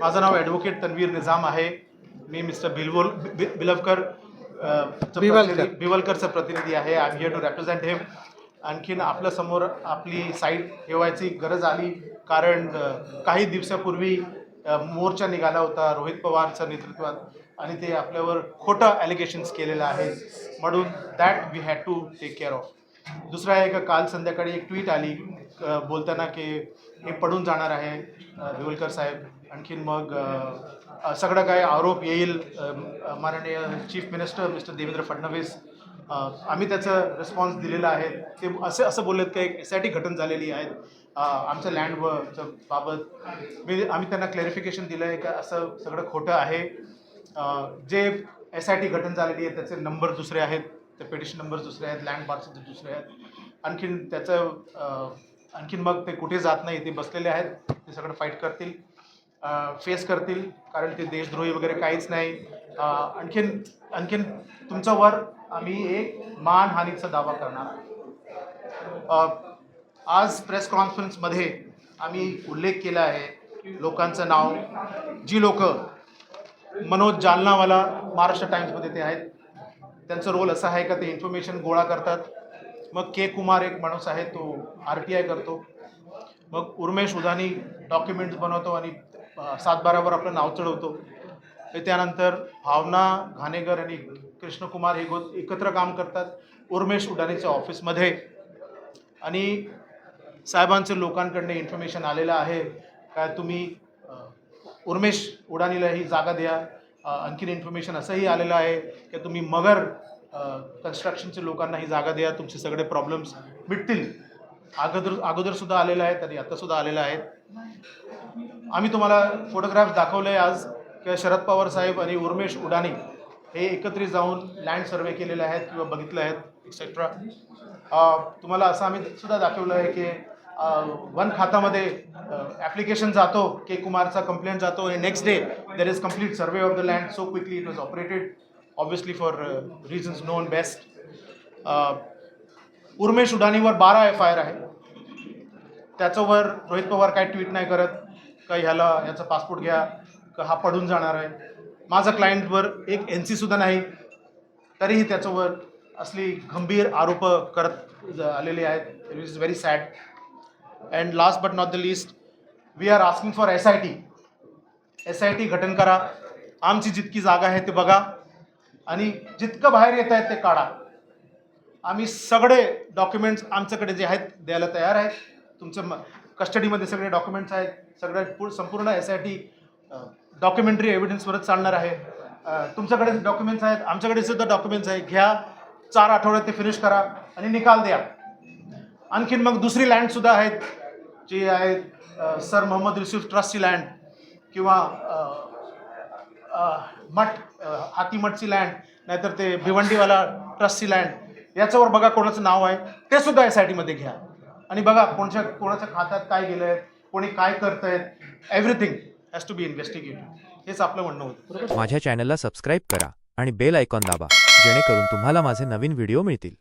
माझं नाव ॲडव्होकेट तन्वीर निजाम आहे. मी मिस्टर बिलवोल बि- बिलवकर बिवलकरचा प्रतिनिधी आहे. I am here to represent him आणखीन आपल्यासमोर आपली साईट ठेवायची गरज आली. कारण काही दिवसापूर्वी मोर्चा निघाला होता रोहित पवारच्या नेतृत्वात. आणि ते आपल्यावर खोटं ॲलिगेशन्स केलेलं आहे. म्हणून that we had to take care of दुसरं आहे का काल संध्याकाळी एक ट्विट आली. बोलताना की हे पडून जाणार आहे देवलकर साहेब. आणखीन मग सगळं काय आरोप येईल. माननीय chief minister mister Devendra Fadnavis आम्ही त्याचं रिस्पॉन्स दिलेला आहे. ते असे असं बोललेत की एक एस आय टी घटन झालेली आहेत आमच्या लँड व बाबत मी आम्ही त्यांना क्लॅरिफिकेशन दिलं आहे का असं सगळं खोटं आहे. जे एस आय टी घटन झालेली आहे त्याचे नंबर दुसरे आहेत. ते पेटिशन नंबर दुसरे आहेत लँड मार्क्सचे दुसरे आहेत. आणखीन त्याचं आणखीन मग ते कुठे जात नाही ते बसलेले आहेत ते सगळं फाईट करतील फेस करतील कारण ते देशद्रोही वगैरे काहीच नाही. आणखीन आणखीन तुमच्यावर आम्ही एक मानहानीचा दावा करणार आज प्रेस कॉन्फरन्समध्ये आम्ही उल्लेख केला आहे लोकांचं नाव. जी लोक मनोज जालनावाला महाराष्ट्र टाइम्समध्ये ते आहेत. त्यांचं रोल असा आहे का ते इन्फॉर्मेशन गोळा करतात? मग के कुमार एक माणूस आहे तो आर टी आय करतो. मग उर्मेश उदानी डॉक्युमेंट्स बनवतो आणि सातबारावर आपलं नाव चढवतो. त्यानंतर भावना घाणेकर आणि कृष्णकुमार हे गो एकत्र काम करतात उर्मेश उडानीच्या ऑफिसमध्ये आणि साहेबांचं लोकांकडनं इन्फॉर्मेशन आलेलं आहे. काय तुम्ही उर्मेश उडानीला ही जागा द्या. आणखीन इन्फॉर्मेशन असंही आलेलं आहे की तुम्ही मगर कन्स्ट्रक्शनच्या लोकांना ही जागा द्या तुमचे सगळे प्रॉब्लेम्स मिटतील. अगोदर अगोदरसुद्धा आलेलं आहेत आणि आत्तासुद्धा आलेला आहेत. आम्ही तुम्हाला फोटोग्राफ दाखवले आज की शरद पवार साहेब आणि उर्मेश उडाणी हे एकत्रित जाऊन लँड सर्वे केलेले आहेत किंवा बघितले आहेत एक्सेट्रा तुम्हाला असं आम्ही सुद्धा दाखवलं आहे की वन खातामध्ये ॲप्लिकेशन जातो के कुमारचा कंप्लेंट जातो आणि next day there is complete survey of the land so quickly it was operated obviously for reasons known best उर्मेश उडानीवर बारा एफ आय आर आहे. त्याच्यावर रोहित पवार काय ट्विट नाही करत. का ह्याला ह्याचा पासपोर्ट घ्या का हा पडून जाणार आहे. माझा क्लायंटवर एक एन सीसुद्धा नाही. तरीही त्याच्यावर असली गंभीर आरोप करत आलेले आहेत. It is very sad and last but not the list we are asking for S I T S I T घटन करा. आमची जितकी जागा आहे ते बघा. आणि जितकं बाहेर येत आहेत ते काढा. आम्ही सगळे डॉक्युमेंट्स आमच्याकडे जे आहेत द्यायला तयार आहेत. तुमचं म कस्टडीमध्ये सगळे डॉक्युमेंट्स आहेत. सगळ्या पू संपूर्ण एस आय टी डॉक्युमेंटरी एव्हिडन्सवरच चालणार आहे. तुमच्याकडे डॉक्युमेंट्स आहेत. आमच्याकडे सुद्धा डॉक्युमेंट्स आहेत. घ्या. चार आठवड्यात ते फिनिश करा आणि निकाल द्या. आणखीन मग दुसरी लँडसुद्धा आहेत जी आहेत सर मोहम्मद युसुफ ट्रस्टची लँड किंवा मठ हातीमठची लँड नाहीतर ते भिवंडीवाला ट्रस्टची लँड याच्यावर बघा कोणाचं नाव आहे ते सुद्धा एस आय टीमध्ये घ्या. आणि बघा कोणच्या कोणाच्या खात्यात काय गेलं आहे कोणी काय करत आहेत everything has to be investigated हेच आपलं म्हणणं होतं. माझ्या चॅनलला सबस्क्राईब करा आणि बेल आयकॉन दाबा जेणेकरून तुम्हाला माझे नवीन व्हिडिओ मिळतील.